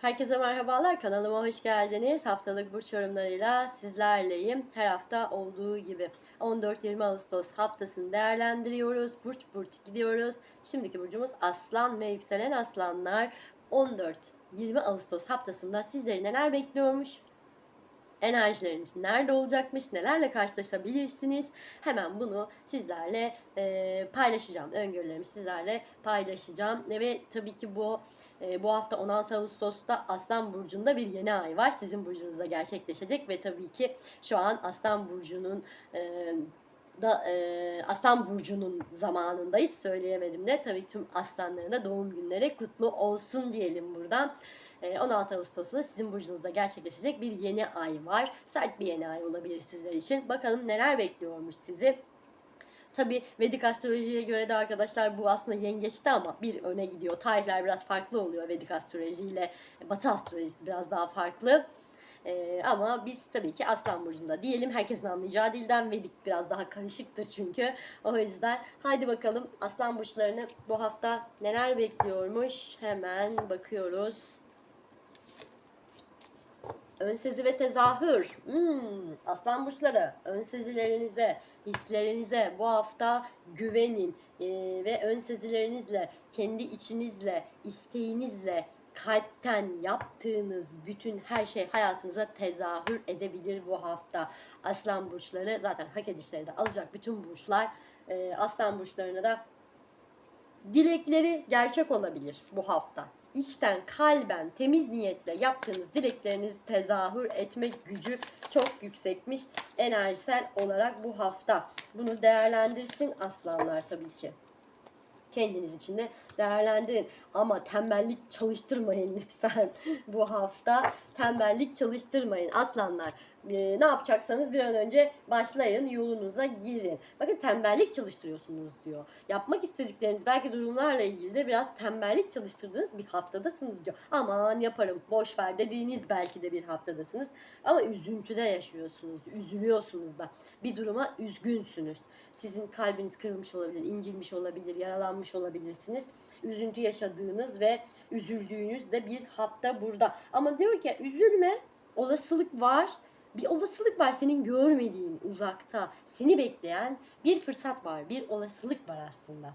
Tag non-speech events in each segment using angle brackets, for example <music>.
Herkese merhabalar, kanalıma hoş geldiniz. Haftalık burç yorumlarıyla sizlerleyim. Her hafta olduğu gibi 14-20 Ağustos haftasını değerlendiriyoruz. Burç burç gidiyoruz. Şimdiki burcumuz Aslan ve yükselen Aslanlar. 14-20 Ağustos haftasında sizleri neler bekliyormuş? enerjileriniz nerede olacakmış, nelerle karşılaşabilirsiniz. Hemen bunu sizlerle e, paylaşacağım. Öngörülerimi sizlerle paylaşacağım. Ve tabii ki bu e, bu hafta 16 Ağustos'ta Aslan Burcu'nda bir yeni ay var. Sizin burcunuzda gerçekleşecek ve tabii ki şu an Aslan Burcu'nun e, da e, Aslan Burcu'nun zamanındayız. Söyleyemedim de. Tabii tüm aslanların da doğum günleri kutlu olsun diyelim buradan. E, 16 Ağustos'ta sizin burcunuzda gerçekleşecek bir yeni ay var. Sert bir yeni ay olabilir sizler için. Bakalım neler bekliyormuş sizi. Tabi Vedik astrolojiye göre de arkadaşlar bu aslında yengeçte ama bir öne gidiyor. Tarihler biraz farklı oluyor Vedik astrolojiyle. Batı astrolojisi biraz daha farklı. Ee, ama biz tabii ki Aslan Burcu'nda diyelim. Herkesin anlayacağı dilden Vedik biraz daha karışıktır çünkü. O yüzden haydi bakalım Aslan Burçlarını bu hafta neler bekliyormuş. Hemen bakıyoruz. Ön ve tezahür. Hmm, aslan burçları ön sezilerinize, hislerinize bu hafta güvenin ee, ve ön sezilerinizle, kendi içinizle, isteğinizle, kalpten yaptığınız bütün her şey hayatınıza tezahür edebilir bu hafta. Aslan burçları zaten hak edişleri de alacak bütün burçlar. Ee, aslan burçlarına da dilekleri gerçek olabilir bu hafta içten, kalben, temiz niyetle yaptığınız dilekleriniz tezahür etmek gücü çok yüksekmiş enerjisel olarak bu hafta. Bunu değerlendirsin aslanlar tabii ki. Kendiniz için de değerlendirin. Ama tembellik çalıştırmayın lütfen <laughs> bu hafta. Tembellik çalıştırmayın aslanlar e, ne yapacaksanız bir an önce başlayın yolunuza girin. Bakın tembellik çalıştırıyorsunuz diyor. Yapmak istedikleriniz belki durumlarla ilgili de biraz tembellik çalıştırdığınız bir haftadasınız diyor. Aman yaparım boş ver dediğiniz belki de bir haftadasınız. Ama üzüntüde yaşıyorsunuz, üzülüyorsunuz da. Bir duruma üzgünsünüz. Sizin kalbiniz kırılmış olabilir, incinmiş olabilir, yaralanmış olabilirsiniz. Üzüntü yaşadığınız ve üzüldüğünüz de bir hafta burada. Ama diyor ki üzülme, olasılık var bir olasılık var senin görmediğin uzakta seni bekleyen bir fırsat var bir olasılık var aslında.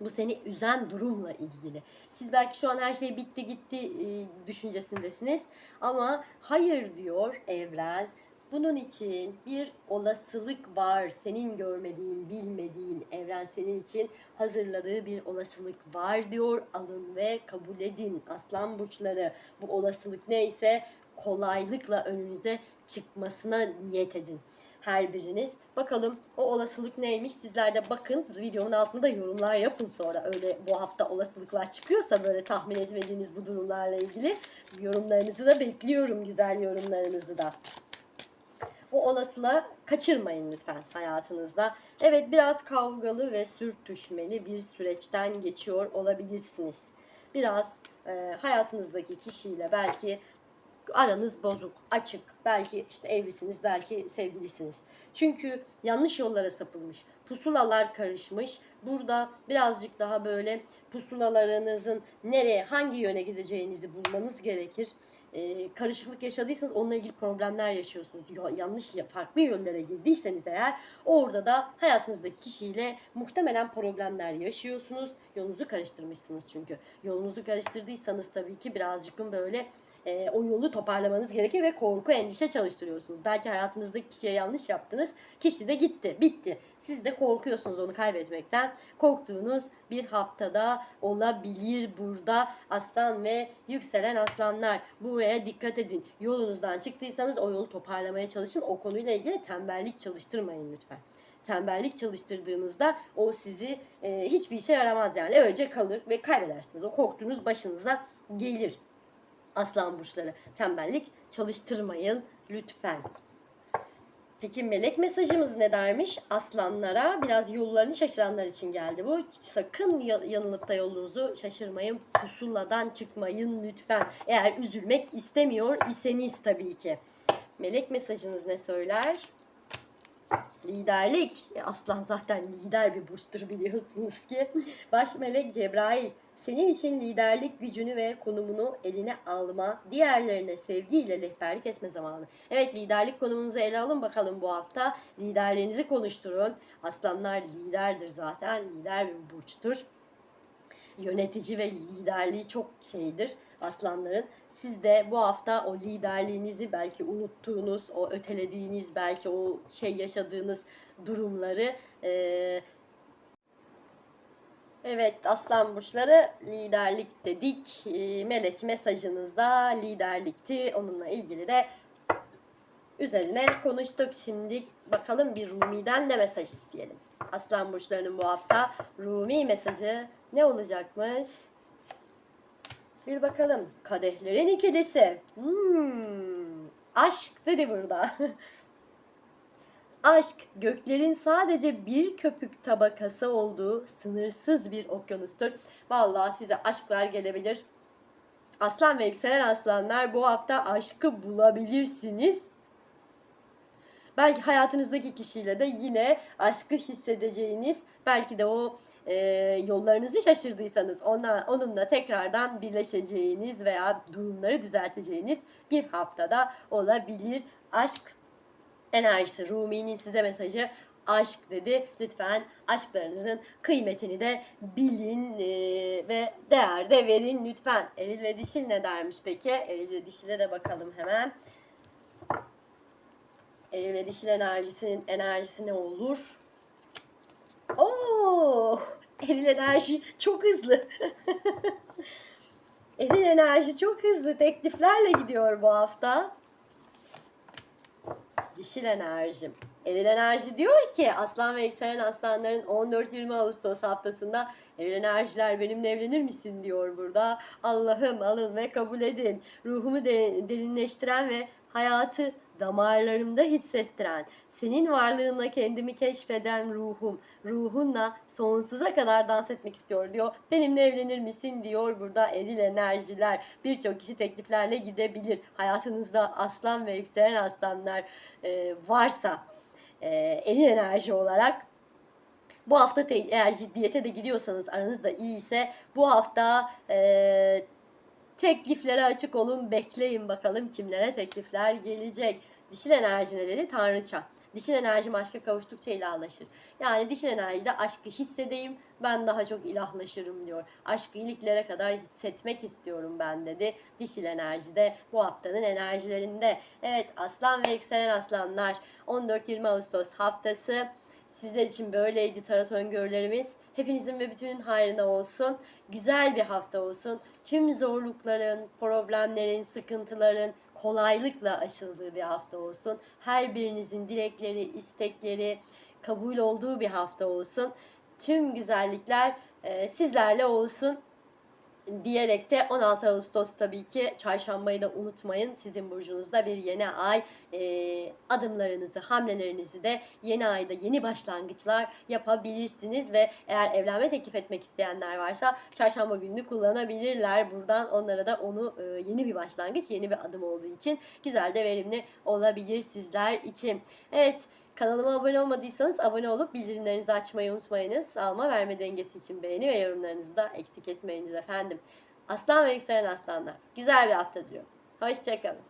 Bu seni üzen durumla ilgili. Siz belki şu an her şey bitti gitti e, düşüncesindesiniz ama hayır diyor evren. Bunun için bir olasılık var. Senin görmediğin, bilmediğin evren senin için hazırladığı bir olasılık var diyor. Alın ve kabul edin aslan burçları. Bu olasılık neyse kolaylıkla önünüze çıkmasına niyet edin her biriniz. Bakalım o olasılık neymiş sizler de bakın videonun altında yorumlar yapın sonra öyle bu hafta olasılıklar çıkıyorsa böyle tahmin etmediğiniz bu durumlarla ilgili yorumlarınızı da bekliyorum güzel yorumlarınızı da. Bu olasılığı kaçırmayın lütfen hayatınızda. Evet biraz kavgalı ve sürtüşmeli bir süreçten geçiyor olabilirsiniz. Biraz e, hayatınızdaki kişiyle belki aranız bozuk, açık. Belki işte evlisiniz, belki sevgilisiniz. Çünkü yanlış yollara sapılmış. Pusulalar karışmış. Burada birazcık daha böyle pusulalarınızın nereye, hangi yöne gideceğinizi bulmanız gerekir. Ee, karışıklık yaşadıysanız onunla ilgili problemler yaşıyorsunuz. Yanlış, farklı yönlere girdiyseniz eğer orada da hayatınızdaki kişiyle muhtemelen problemler yaşıyorsunuz. Yolunuzu karıştırmışsınız çünkü. Yolunuzu karıştırdıysanız tabii ki birazcık böyle e, o yolu toparlamanız gerekir ve korku, endişe çalıştırıyorsunuz. Belki hayatınızdaki kişiye yanlış yaptınız. Kişi de gitti, bitti. Siz de korkuyorsunuz onu kaybetmekten. Korktuğunuz bir haftada olabilir burada aslan ve yükselen aslanlar. Buraya dikkat edin. Yolunuzdan çıktıysanız o yolu toparlamaya çalışın. O konuyla ilgili tembellik çalıştırmayın lütfen tembellik çalıştırdığınızda o sizi e, hiçbir işe yaramaz yani. Öylece kalır ve kaybedersiniz. O korktuğunuz başınıza gelir aslan burçları. Tembellik çalıştırmayın lütfen. Peki melek mesajımız ne dermiş? Aslanlara biraz yollarını şaşıranlar için geldi bu. Sakın yanılıp da yolunuzu şaşırmayın. Pusuladan çıkmayın lütfen. Eğer üzülmek istemiyor iseniz tabii ki. Melek mesajınız ne söyler? Liderlik. E, aslan zaten lider bir burçtur biliyorsunuz ki. Baş melek Cebrail Senin için liderlik gücünü ve konumunu eline alma, diğerlerine sevgiyle rehberlik etme zamanı. Evet liderlik konumunuzu ele alın bakalım bu hafta. Liderlerinizi konuşturun. Aslanlar liderdir zaten. Lider bir burçtur. Yönetici ve liderliği çok şeydir aslanların. Siz de bu hafta o liderliğinizi belki unuttuğunuz, o ötelediğiniz, belki o şey yaşadığınız durumları eee Evet aslan burçları liderlik dedik. Ee, Melek mesajınızda liderlikti. Onunla ilgili de üzerine konuştuk. Şimdi bakalım bir Rumi'den ne mesaj isteyelim. Aslan burçlarının bu hafta Rumi mesajı ne olacakmış? Bir bakalım. Kadehlerin ikilisi. Hmm, aşk dedi burada. <laughs> Aşk, göklerin sadece bir köpük tabakası olduğu sınırsız bir okyanustur. Vallahi size aşklar gelebilir. Aslan ve yükselen aslanlar bu hafta aşkı bulabilirsiniz. Belki hayatınızdaki kişiyle de yine aşkı hissedeceğiniz, belki de o e, yollarınızı şaşırdıysanız ona, onunla tekrardan birleşeceğiniz veya durumları düzelteceğiniz bir haftada olabilir. Aşk enerjisi, Rumi'nin size mesajı aşk dedi. Lütfen aşklarınızın kıymetini de bilin e, ve değer de verin lütfen. Eril ve dişil ne dermiş peki? Eril ve dişile de bakalım hemen. Eril ve dişil enerjisinin enerjisi ne olur? Oo! Eril enerji çok hızlı. <laughs> Eril enerji çok hızlı tekliflerle gidiyor bu hafta. Dişil enerjim. Eril enerji diyor ki aslan ve yükselen aslanların 14-20 Ağustos haftasında eril enerjiler benimle evlenir misin diyor burada. Allah'ım alın ve kabul edin. Ruhumu de- derinleştiren ve hayatı damarlarımda hissettiren, senin varlığınla kendimi keşfeden ruhum, ruhunla sonsuza kadar dans etmek istiyor diyor. Benimle evlenir misin diyor burada eril enerjiler. Birçok kişi tekliflerle gidebilir. Hayatınızda aslan ve yükselen aslanlar e, varsa e, eril enerji olarak bu hafta eğer ciddiyete de gidiyorsanız aranız da iyi ise bu hafta e, tekliflere açık olun bekleyin bakalım kimlere teklifler gelecek. Dişil enerji ne dedi? Tanrıça. Dişil enerjim aşka kavuştukça ilahlaşır. Yani dişil enerjide aşkı hissedeyim ben daha çok ilahlaşırım diyor. Aşkı iliklere kadar hissetmek istiyorum ben dedi. Dişil enerjide bu haftanın enerjilerinde. Evet aslan ve yükselen aslanlar 14-20 Ağustos haftası sizler için böyleydi tarot öngörülerimiz. Hepinizin ve bütünün hayrına olsun. Güzel bir hafta olsun. Tüm zorlukların, problemlerin, sıkıntıların kolaylıkla aşıldığı bir hafta olsun. Her birinizin dilekleri, istekleri kabul olduğu bir hafta olsun. Tüm güzellikler e, sizlerle olsun diyerek de 16 Ağustos tabii ki çarşambayı da unutmayın. Sizin burcunuzda bir yeni ay e, adımlarınızı, hamlelerinizi de yeni ayda yeni başlangıçlar yapabilirsiniz ve eğer evlenme teklif etmek isteyenler varsa çarşamba gününü kullanabilirler. Buradan onlara da onu e, yeni bir başlangıç, yeni bir adım olduğu için güzel de verimli olabilir sizler için. Evet, Kanalıma abone olmadıysanız abone olup bildirimlerinizi açmayı unutmayınız. Alma verme dengesi için beğeni ve yorumlarınızı da eksik etmeyiniz efendim. Aslan ve yükselen aslanlar. Güzel bir hafta diliyorum. Hoşçakalın.